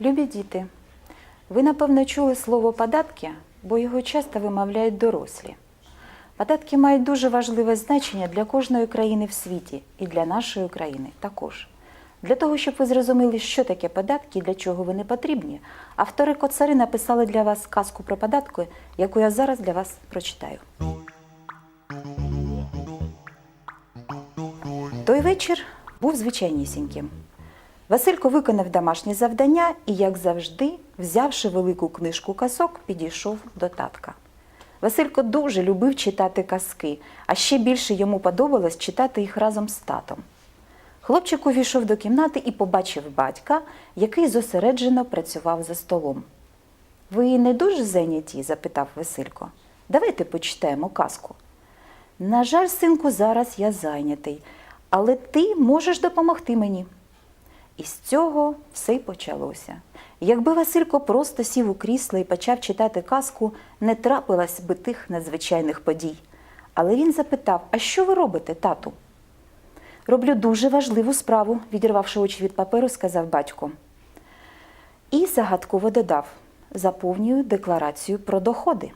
Любі діти, ви напевно чули слово податки, бо його часто вимовляють дорослі. Податки мають дуже важливе значення для кожної країни в світі і для нашої країни також. Для того, щоб ви зрозуміли, що таке податки і для чого вони потрібні, автори коцари написали для вас казку про податки, яку я зараз для вас прочитаю. Той вечір був звичайнісіньким. Василько виконав домашнє завдання і, як завжди, взявши велику книжку казок, підійшов до татка. Василько дуже любив читати казки, а ще більше йому подобалось читати їх разом з татом. Хлопчик увійшов до кімнати і побачив батька, який зосереджено працював за столом. Ви не дуже зайняті? запитав Василько. Давайте почитаємо казку. На жаль, синку, зараз я зайнятий, але ти можеш допомогти мені. І з цього все й почалося. Якби Василько просто сів у крісло і почав читати казку, не трапилось би тих надзвичайних подій. Але він запитав: А що ви робите, тату? Роблю дуже важливу справу, відірвавши очі від паперу, сказав батько. І загадково додав: заповнюю декларацію про доходи.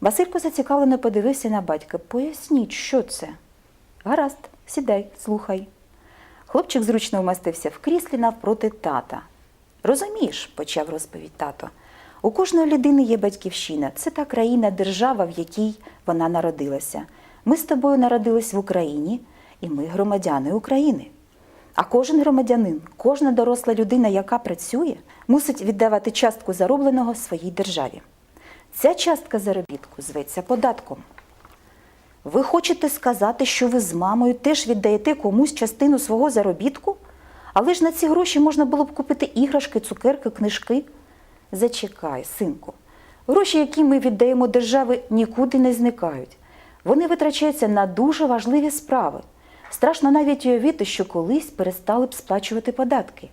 Василько зацікавлено подивився на батька. Поясніть, що це? Гаразд, сідай, слухай. Хлопчик зручно вмостився в кріслі навпроти тата. Розумієш, почав розповідь тато, у кожної людини є батьківщина. Це та країна, держава, в якій вона народилася. Ми з тобою народились в Україні, і ми громадяни України. А кожен громадянин, кожна доросла людина, яка працює, мусить віддавати частку заробленого своїй державі. Ця частка заробітку зветься податком. Ви хочете сказати, що ви з мамою теж віддаєте комусь частину свого заробітку? Але ж на ці гроші можна було б купити іграшки, цукерки, книжки. Зачекай, синку. Гроші, які ми віддаємо державі, нікуди не зникають. Вони витрачаються на дуже важливі справи. Страшно навіть уявити, що колись перестали б сплачувати податки.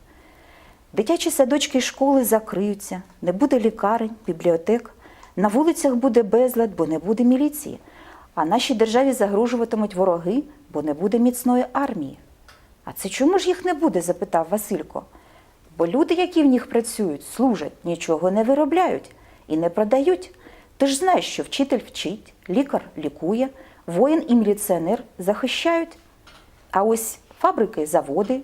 Дитячі садочки і школи закриються, не буде лікарень, бібліотек, на вулицях буде безлад, бо не буде міліції, а нашій державі загрожуватимуть вороги, бо не буде міцної армії. А це чому ж їх не буде? запитав Василько. Бо люди, які в них працюють, служать, нічого не виробляють і не продають. Ти ж знаєш, що вчитель вчить, лікар лікує, воїн і міліціонер захищають. А ось фабрики, заводи,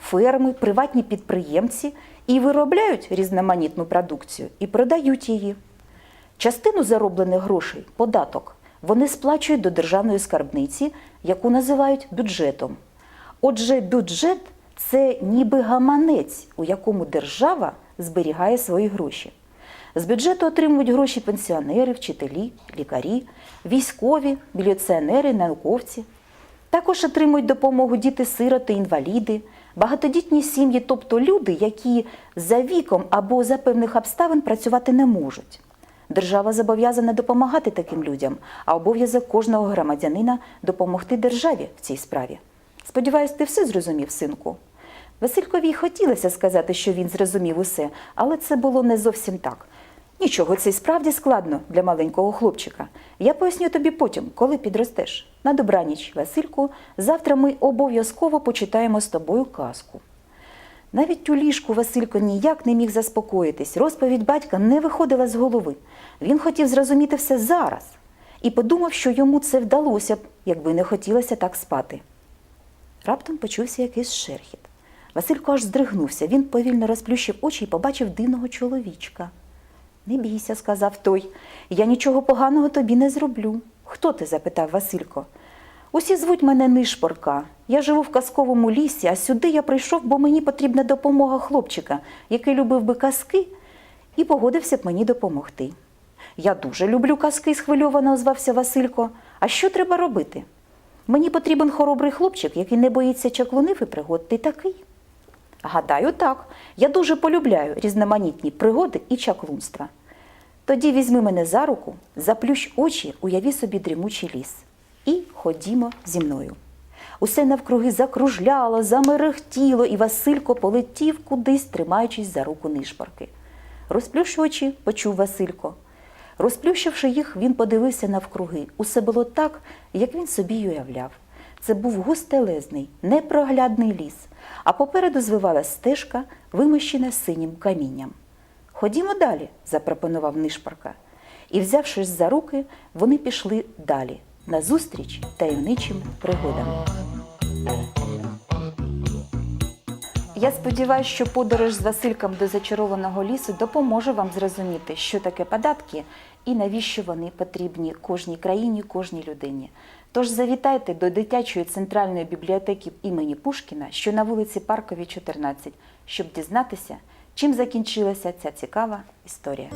ферми, приватні підприємці і виробляють різноманітну продукцію і продають її. Частину зароблених грошей, податок, вони сплачують до державної скарбниці, яку називають бюджетом. Отже, бюджет це ніби гаманець, у якому держава зберігає свої гроші. З бюджету отримують гроші пенсіонери, вчителі, лікарі, військові, міліціонери, науковці. Також отримують допомогу діти-сироти, інваліди, багатодітні сім'ї, тобто люди, які за віком або за певних обставин працювати не можуть. Держава зобов'язана допомагати таким людям, а обов'язок кожного громадянина допомогти державі в цій справі. Сподіваюсь, ти все зрозумів, синку. Василькові хотілося сказати, що він зрозумів усе, але це було не зовсім так. Нічого, це й справді складно для маленького хлопчика. Я поясню тобі потім, коли підростеш. На добраніч, Васильку, завтра ми обов'язково почитаємо з тобою казку. Навіть у ліжку Василько ніяк не міг заспокоїтись. Розповідь батька не виходила з голови. Він хотів зрозуміти все зараз і подумав, що йому це вдалося б, якби не хотілося так спати. Раптом почувся якийсь шерхіт. Василько аж здригнувся. Він повільно розплющив очі і побачив дивного чоловічка. Не бійся, сказав той, я нічого поганого тобі не зроблю. Хто ти? запитав Василько. Усі звуть мене Нишпорка. Я живу в казковому лісі, а сюди я прийшов, бо мені потрібна допомога хлопчика, який любив би казки і погодився б мені допомогти. Я дуже люблю казки, схвильовано озвався Василько. А що треба робити? Мені потрібен хоробрий хлопчик, який не боїться чаклунив і пригод. Ти такий? Гадаю, так. Я дуже полюбляю різноманітні пригоди і чаклунства. Тоді візьми мене за руку, заплющ очі, уяві собі дрімучий ліс. І ходімо зі мною. Усе навкруги закружляло, замерехтіло, і Василько полетів кудись, тримаючись за руку нишпорки. Розплющ очі, почув Василько. Розплющивши їх, він подивився навкруги. Усе було так, як він собі й уявляв. Це був густелезний, непроглядний ліс, а попереду звивалась стежка, вимощена синім камінням. Ходімо далі, запропонував нишпорка. І, взявшись за руки, вони пішли далі, назустріч таємничим пригодам. Я сподіваюся, що подорож з Васильком до зачарованого лісу допоможе вам зрозуміти, що таке податки і навіщо вони потрібні кожній країні, кожній людині. Тож завітайте до дитячої центральної бібліотеки імені Пушкіна, що на вулиці Парковій, 14, щоб дізнатися, чим закінчилася ця цікава історія.